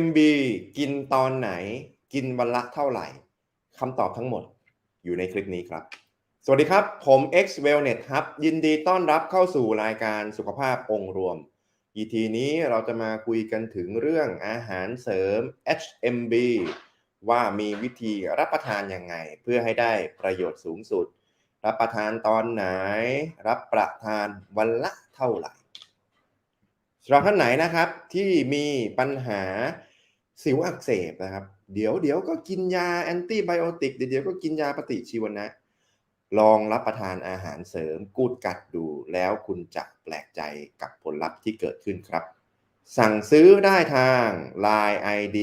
MB กินตอนไหน กินวันละเท่าไหร่คำตอบทั้งหมดอยู่ในคลิปนี้ครับ สวัสดีครับ ผม X Wellness ครับยินดีต้อนรับเข้าสู่รายการสุขภาพองค์รวม EP นี้เราจะมาคุยกันถึงเรื่องอาหารเสริม HMB ว่ามีวิธีรับประทานยังไง เพื่อให้ได้ประโยชน์สูงสุด รับประทานตอนไหน รับประทานวันละเท่าไหร่ สำหรับท่านไหนนะครับที่มีปัญหาสิวอักเสบนะครับ เดี๋ยวเดี๋ยวก็กินยาแอนตี้ไบโอติกเดี๋ยวเดี๋ยวก็กินยาปฏิชีวนะ ลองรับประทานอาหารเสริมกูดกัดดู แล้วคุณจะแปลกใจกับผลลัพธ์ที่เกิดขึ้นครับ สั่งซื้อได้ทาง Line ID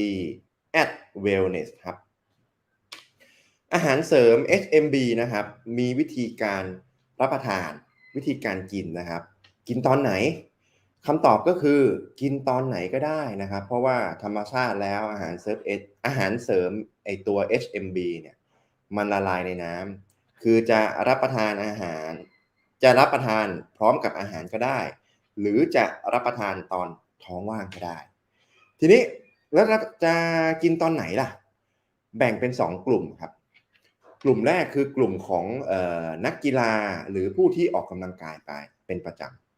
at wellness ครับ อาหารเสริม HMB นะครับ มีวิธีการรับประทานวิธีการกินนะครับ กินตอนไหน คำตอบก็คือกินตอนไหนก็ได้นะครับ เพราะว่าธรรมชาติแล้วอาหารเสริมอาหารเสริมไอตัว HMB เนี่ยมันละลายในน้ำคือจะรับประทานอาหาร จะรับประทานพร้อมกับอาหารก็ได้ หรือจะรับประทานตอนท้องว่างก็ได้ ทีนี้แล้วจะกินตอนไหนล่ะ แบ่งเป็น 2 กลุ่มครับ กลุ่มแรกคือกลุ่มของออนักกีฬาหรือผู้ที่ออกกำลังกายไปเป็นประจำ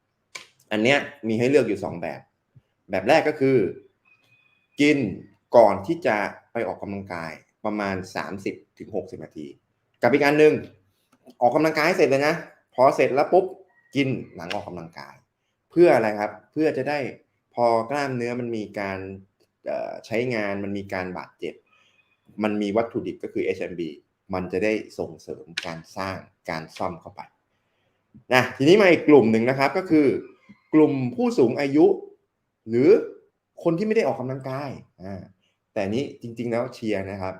อันเนี้ยมีให้เลือกอยู่ 2 แบบ แบบแรกก็คือ กินก่อนที่จะไปออกกำลังกายประมาณ 30-60นาที กับอีกอันหนึ่งออกกำลังกายเสร็จเลยนะพอเสร็จแล้วปุ๊บกินหลังออกกำลังกาย เพื่ออะไรครับ เพื่อจะได้พอกล้ามเนื้อมันมีการใช้งานมันมีการบาดเจ็บ มันมีวัตถุดิบก็คือ HMB มันจะได้ส่งเสริมการสร้างการซ่อมเข้าไปนะทีนี้มาอีกกลุ่มหนึ่งนะครับก็คือ กลุ่มผู้สูงอายุ หรือคนที่ไม่ได้ออกกำลังกายอ่าแต่นี้จริง ๆ แล้วเชียร์นะครับ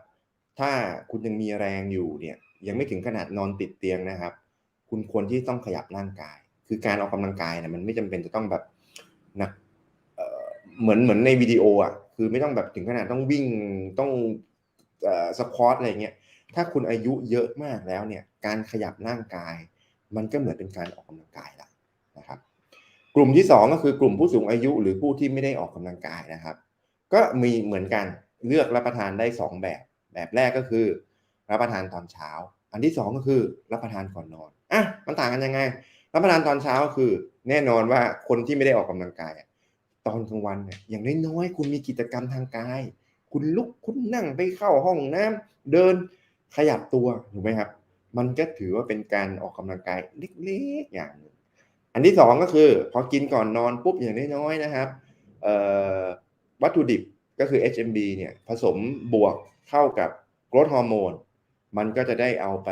ถ้าคุณยังมีแรงอยู่เนี่ยยังไม่ถึงขนาดนอนติดเตียงนะครับ คุณควรที่ต้องขยับร่างกาย คือการออกกำลังกายเนี่ยมันไม่จำเป็นจะต้องแบบหนักเหมือนเหมือนในวิดีโออะคือไม่ต้องแบบถึงขนาดต้องวิ่งต้องสควอตอะไรเงี้ยถ้าคุณอายุเยอะมากแล้วเนี่ยการขยับร่างกาย มันก็เหมือนเป็นการออกกำลังกายละนะครับ กลุ่มที่ 2 ก็คือกลุ่มผู้สูงอายุหรือผู้ที่ไม่ได้ออกกำลังกายนะครับ ก็มีเหมือนกันเลือกรับประทานได้ 2 แบบ แบบแรกก็คือ รับประทานตอนเช้า อันที่ 2 ก็คือรับประทานก่อนนอนอะมันต่างกันยังไง รับประทานตอนเช้าก็คือ แน่นอนว่าคนที่ไม่ได้ออกกำลังกายตอนกลางวันเนี่ยอย่างน้อยๆคุณมีกิจกรรมทางกาย คุณลุกคุณนั่งไปเข้าห้องน้ำเดินขยับตัวถูกไหมครับ มันก็ถือว่าเป็นการออกกำลังกายเล็กๆอย่างนึง อันที่สองก็คือพอกินก่อนนอนปุ๊บอย่างน้อยๆนะครับวัตถุดิบก็คือ HMB เนี่ยผสมบวกเข้ากับโกรดฮอร์โมนมันก็จะได้เอาไป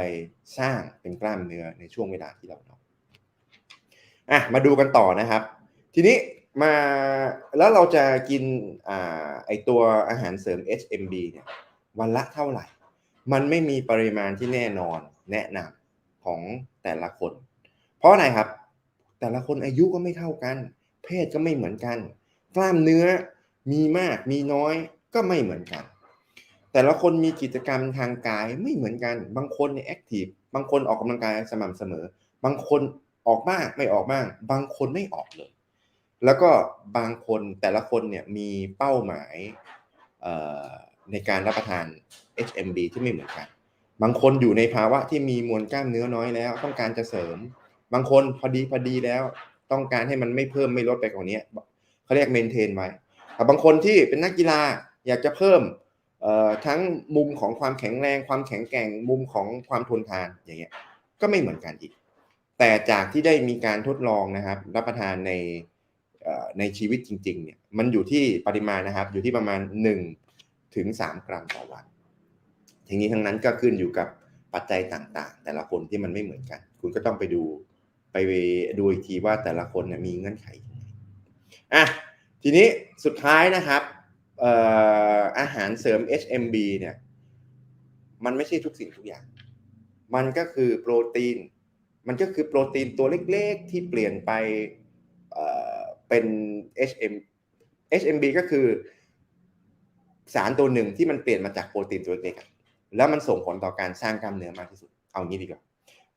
สร้างเป็นกล้ามเนื้อในช่วงเวลาที่เรานอนอะมาดูกันต่อนะครับ ทีนี้มาแล้วเราจะกินอ่าไอตัวอาหารเสริม HMB เนี่ยวันละเท่าไหร่ มันไม่มีปริมาณที่แน่นอนแนะนำของแต่ละคน เพราะอะไรครับ แต่ละคนอายุก็ไม่เท่ากัน เพศก็ไม่เหมือนกัน กล้ามเนื้อมีมากมีน้อยก็ไม่เหมือนกัน แต่ละคนมีกิจกรรมทางกายไม่เหมือนกัน บางคนเนี่ยแอคทีฟบางคนออกกำลังกายสม่ำเสมอ บางคนออกบ้างไม่ออกบ้าง บางคนไม่ออกเลย แล้วก็บางคนแต่ละคนเนี่ยมีเป้าหมายในการรับประทาน HMB ที่ไม่เหมือนกัน บางคนอยู่ในภาวะที่มีมวลกล้ามเนื้อน้อยแล้ว ต้องการจะเสริม บางคนพอดีพอดีแล้วต้องการให้มันไม่เพิ่มไม่ลดไปกว่านี้เขาเรียกเมนเทนไว้แต่บางคนที่เป็นนักกีฬาอยากจะเพิ่มทั้งมุมของความแข็งแรง ความแข็งแกร่งมุมของความทนทานอย่างเงี้ยก็ไม่เหมือนกันอีก แต่จากที่ได้มีการทดลองนะครับ รับประทานในในชีวิตจริงๆเนี่ยมันอยู่ที่ปริมาณนะครับ อยู่ที่ประมาณ1ถึง3กรัมต่อวันทีนี้ทั้งนั้นก็ขึ้นอยู่กับปัจจัยต่างๆ แต่ละคนที่มันไม่เหมือนกัน คุณก็ต้องไปดู ไปดูอีกทีว่าแต่ละคนเนี่ยมีเงื่อนไขอะทีนี้สุดท้ายนะครับอาหารเสริม HMB เนี่ยมันไม่ใช่ทุกสิ่งทุกอย่าง มันก็คือโปรตีน มันก็คือโปรตีนตัวเล็กๆ ที่เปลี่ยนไปเป็น HM HMB ก็คือสารตัวหนึ่งที่มันเปลี่ยนมาจากโปรตีนตัวเล็กๆแล้วมันส่งผลต่อการสร้างกล้ามเนื้อมากที่สุด เอางี้ดีกว่า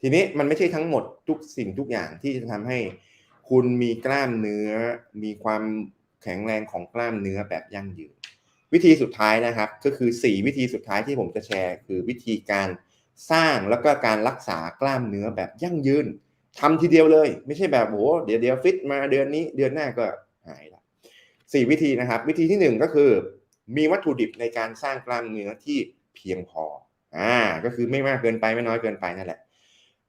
ทีนี้มันไม่ใช่ทั้งหมดทุกสิ่งทุกอย่างที่จะทำให้คุณมีกล้ามเนื้อ มีความแข็งแรงของกล้ามเนื้อแบบยั่งยืน วิธีสุดท้ายนะครับ ก็คือ 4 วิธีสุดท้ายที่ผมจะแชร์ คือวิธีการสร้างแล้วก็การรักษากล้ามเนื้อแบบยั่งยืนทำทีเดียวเลย ไม่ใช่แบบโอ้เดี๋ยวเดี๋ยวฟิตมาเดือนนี้เดือนหน้าก็หายละสี่วิธีนะครับ วิธีที่หนึ่งก็คือ มีวัตถุดิบในการสร้างกล้ามเนื้อที่เพียงพออ่าก็คือไม่มากเกินไปไม่น้อยเกินไปนั่นแหละ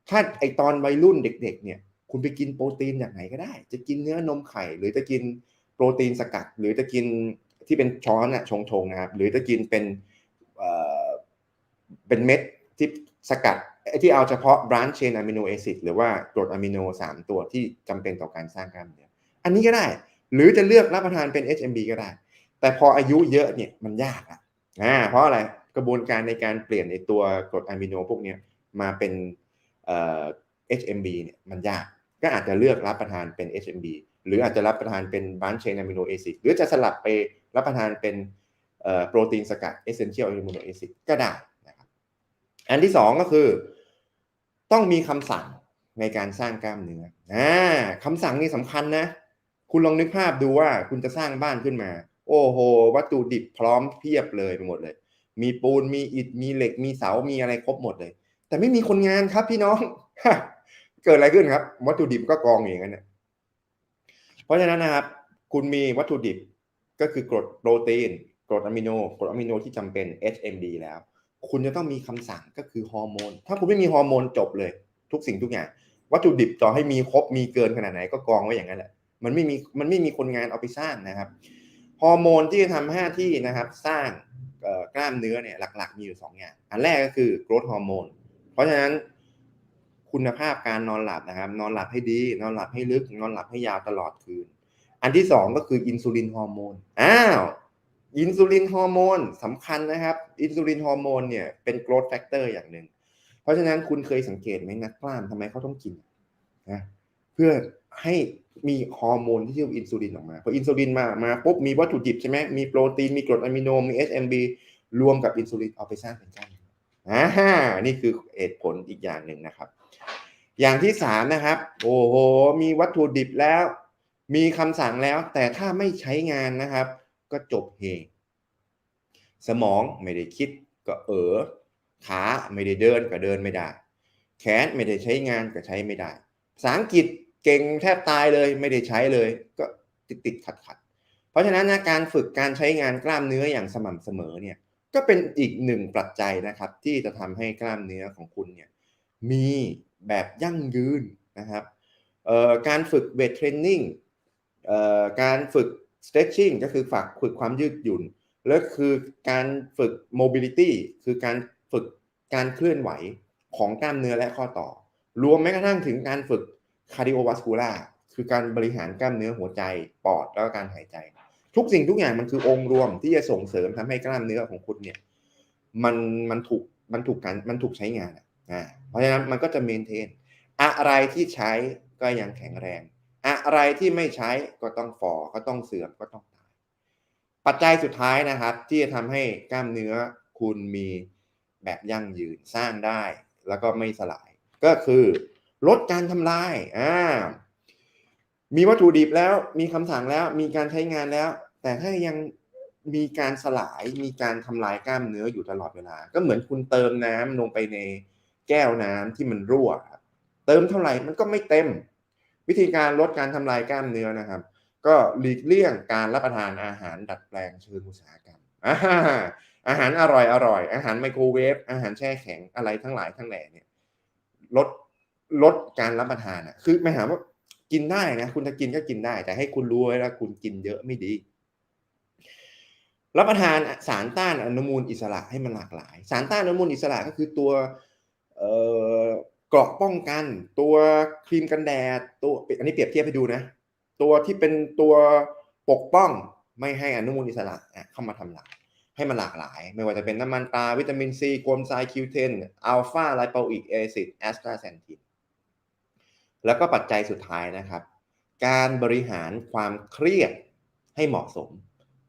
ถ้าไอตอนวัยรุ่นเด็ก ๆ เนี่ย คุณไปกินโปรตีนจากไหนก็ได้ จะกินเนื้อนมไข่ หรือจะกินโปรตีนสกัด หรือจะกินที่เป็นช้อนอะชงๆนะครับหรือจะกินเป็นเอ่อเป็นเม็ดที่สกัดไอที่เอาเฉพาะ branch chain amino acid หรือว่ากรดอะมิโน 3 ตัวที่จำเป็นต่อการสร้างกล้ามเนื้ออันนี้ก็ได้ หรือจะเลือกรับประทานเป็น HMB ก็ได้ แต่พออายุเยอะเนี่ยมันยากอะอ่าเพราะอะไรกระบวนการในการเปลี่ยนในตัวกรดอะมิโนพวกนี้มาเป็น HMB เนี่ยมันยาก ก็อาจจะเลือกรับประทานเป็น HMB หรืออาจจะรับประทานเป็น branch chain amino acid หรือจะสลับไปรับประทานเป็นเอ่อโปรตีนสกัด essential amino acid ก็ได้นะครับอันที่สองก็คือ ต้องมีคำสั่งในการสร้างกล้ามเนื้ออ่าคำสั่งนี่สำคัญนะ คุณลองนึกภาพดูว่าคุณจะสร้างบ้านขึ้นมา โอ้โห วัตถุดิบพร้อมเพียบเลยไปหมดเลย มีปูนมีอิฐมีเหล็กมีเสามีอะไรครบหมดเลย แต่ไม่มีคนงานครับพี่น้อง เกิดอะไรขึ้นครับ วัตถุดิบก็กองอย่างนั้นเนี่ยเพราะฉะนั้นนะครับ คุณมีวัตถุดิบก็คือกรดโปรตีนกรดอะมิโนกรดอะมิโนที่จำเป็น HMB แล้ว คุณจะต้องมีคำสั่งก็คือฮอร์โมน ถ้าคุณไม่มีฮอร์โมนจบเลย ทุกสิ่งทุกอย่าง วัตถุดิบต่อให้มีครบมีเกินขนาดไหนก็กองไว้อย่างนั้นแหละมันไม่มีมันไม่มีคนงานเอาไปสร้างนะครับฮอร์โมนที่จะทำหน้าที่นะครับ สร้างกล้ามเนื้อเนี่ยหลัก ๆ มีอยู่2อย่าง อันแรกก็คือ growth hormone เพราะฉะนั้นคุณภาพการนอนหลับนะครับ นอนหลับให้ดี นอนหลับให้ลึก นอนหลับให้ยาวตลอดคืน อันที่2ก็คืออินซูลินฮอร์โมนอ้าวอินซูลินฮอร์โมนสำคัญนะครับ อินซูลินฮอร์โมนเนี่ยเป็น growth factor อย่างหนึ่ง เพราะฉะนั้นคุณเคยสังเกตไหมนักกล้ามทำไมเขาต้องกินนะเพื่อให้มีฮอร์โมนที่ชื่ออินซูลินออกมาพออินซูลินมามาปุ๊บมีวัตถุดิบใช่ไหมมีโปรตีนมีกรดอะมิโนมี HMB รวมกับอินซูลินเอาไปสร้างเป็นกล้าม อ่านี่คือเหตุผลอีกอย่างหนึ่งนะครับ อย่างที่สามนะครับ โอ้โห มีวัตถุดิบแล้ว มีคำสั่งแล้ว แต่ถ้าไม่ใช้งานนะครับ ก็จบเฮสมองไม่ได้คิดก็เออขาไม่ได้เดินก็เดินไม่ได้ แขนไม่ได้ใช้งานก็ใช้ไม่ได้ ภาษาอังกฤษเก่งแทบตายเลยไม่ได้ใช้เลย ก็ติดติดขัดขัดเพราะฉะนั้นนะการฝึกการใช้งานกล้ามเนื้ออย่างสม่ำเสมอเนี่ย ก็เป็นอีกหนึ่งปัจจัยนะครับ ที่จะทำให้กล้ามเนื้อของคุณเนี่ยมีแบบยั่งยืนนะครับการฝึกเวทเทรนนิ่งการฝึก stretching ก็คือฝากฝึกความยืดหยุ่น แล้วคือการฝึก mobility คือการฝึกการเคลื่อนไหวของกล้ามเนื้อและข้อต่อ รวมแม้กระทั่งถึงการฝึก cardiovascular คือการบริหารกล้ามเนื้อหัวใจปอดแล้วก็การหายใจ ทุกสิ่งทุกอย่างมันคือองค์รวมที่จะส่งเสริมทำให้กล้ามเนื้อของคุณเนี่ย มันมันถูกมันถูกการมันถูกใช้งานอ่าเพราะฉะนั้นมันก็จะเมนเทน อะไรที่ใช้ก็ยังแข็งแรง อะไรที่ไม่ใช้ก็ต้องฟอก็ต้องเสื่อมก็ต้องตาย ปัจจัยสุดท้ายนะครับ ที่จะทำให้กล้ามเนื้อคุณมีแบบยั่งยืนสร้างได้ แล้วก็ไม่สลาย ก็คือ ลดการทำลายอ่า มีวัตถุดิบแล้วมีคำสั่งแล้วมีการใช้งานแล้ว แต่ถ้ายังมีการสลายมีการทำลายกล้ามเนื้ออยู่ตลอดเวลา ก็เหมือนคุณเติมน้ำลงไปในแก้วน้ำที่มันรั่วเติมเท่าไหร่มันก็ไม่เต็ม วิธีการลดการทำลายกล้ามเนื้อนะครับ ก็หลีกเลี่ยงการรับประทานอาหารดัดแปลงเชิงอุตสาหกรรมอาหารอร่อยอร่อย อาหารไมโครเวฟอาหารแช่แข็งอะไรทั้งหลายทั้งแหล่เนี่ยลดลดการรับประทานอะคือไม่หาว่า กินได้นะคุณจะกินก็กินได้ แต่ให้คุณรู้ไว้ว่าคุณกินเยอะไม่ดี รับประทานสารต้านอนุมูลอิสระให้มันหลากหลาย สารต้านอนุมูลอิสระก็คือตัวเกราะป้องกัน ตัวครีมกันแดดตัวอันนี้เปรียบเทียบให้ดูนะ ตัวที่เป็นตัวปกป้องไม่ให้อนุมูลอิสระเข้ามาทำลายให้มันหลากหลาย ไม่ว่าจะเป็นน้ำมันปลาวิตามินซีโกลมไซคิวเทนอัลฟาไลโปอิกแอซิดแอสตราเซนทิน แล้วก็ปัจจัยสุดท้ายนะครับ การบริหารความเครียดให้เหมาะสม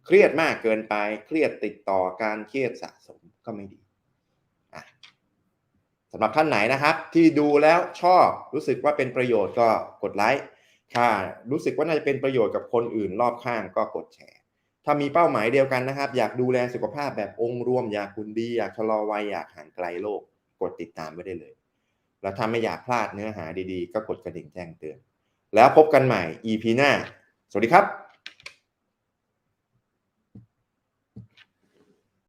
เครียดมากเกินไปเครียดติดต่อการเครียดสะสมก็ไม่ดีสำหรับท่านไหนนะครับ ที่ดูแล้วชอบรู้สึกว่าเป็นประโยชน์ก็กดไลค์ถ้ารู้สึกว่าน่าจะเป็นประโยชน์กับคนอื่นรอบข้างก็กดแชร์ถ้ามีเป้าหมายเดียวกันนะครับ อยากดูแลสุขภาพแบบองค์รวม อยากคุณดี อยากชะลอวัยอยากห่างไกลโรคกดติดตามไว้ได้เลย แล้วถ้าไม่อยากพลาดเนื้อหาดีๆ ก็กดกระดิ่งแจ้งเตือน แล้วพบกันใหม่ EP หน้า สวัสดีครับ